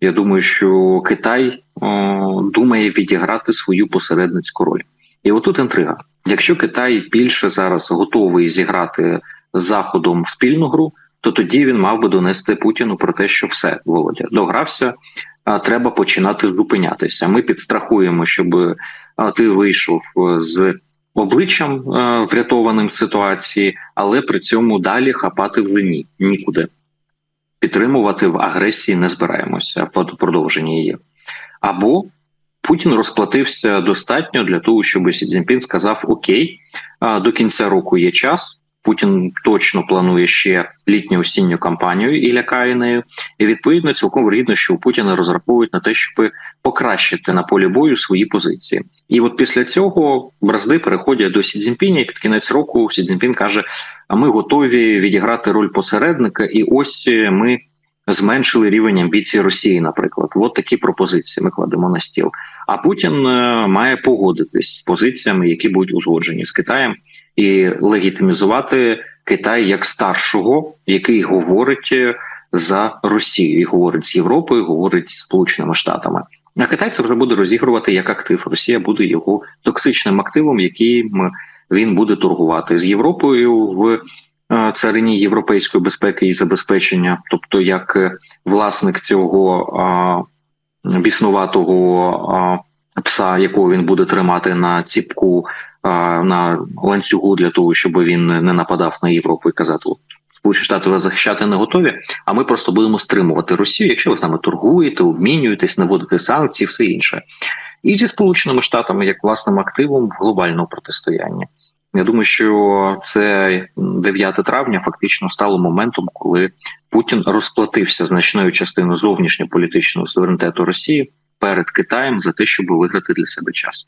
Я думаю, що Китай о, думає відіграти свою посередницьку роль, і отут інтрига. Якщо Китай більше зараз готовий зіграти з заходом в спільну гру, то тоді він мав би донести Путіну про те, що все Володя догрався. А треба починати зупинятися. Ми підстрахуємо, щоб ти вийшов е, з обличчям е, врятованим ситуації, але при цьому далі хапати в лині нікуди. Підтримувати в агресії не збираємося по продовженні її. Або Путін розплатився достатньо для того, щоб Сі Цзіньпін сказав: Окей, до кінця року є час. Путін точно планує ще літню осінню кампанію і лякає нею. І відповідно цілком вигідно, що у Путіна розраховують на те, щоб покращити на полі бою свої позиції. І от після цього бразди переходять до Сі і під кінець року Сі каже: а ми готові відіграти роль посередника, і ось ми зменшили рівень амбіцій Росії. Наприклад, от такі пропозиції ми кладемо на стіл. А Путін е, має погодитись з позиціями, які будуть узгоджені з Китаєм, і легітимізувати Китай як старшого, який говорить е, за Росію, і говорить з Європою, говорить з Сполученими Штатами. А Китай це вже буде розігрувати як актив. Росія буде його токсичним активом, яким він буде торгувати з Європою в царині європейської безпеки і забезпечення, тобто як власник цього біснуватого пса, якого він буде тримати на ціпку на ланцюгу для того, щоб він не нападав на Європу і казати. Сполучені Штати вас захищати не готові, а ми просто будемо стримувати Росію, якщо ви з нами торгуєте, обмінюєтесь, наводите санкції, все інше, і зі сполученими штатами як власним активом в глобальному протистоянні. Я думаю, що це 9 травня фактично стало моментом, коли Путін розплатився значною частиною зовнішньополітичного суверенітету Росії перед Китаєм за те, щоб виграти для себе час.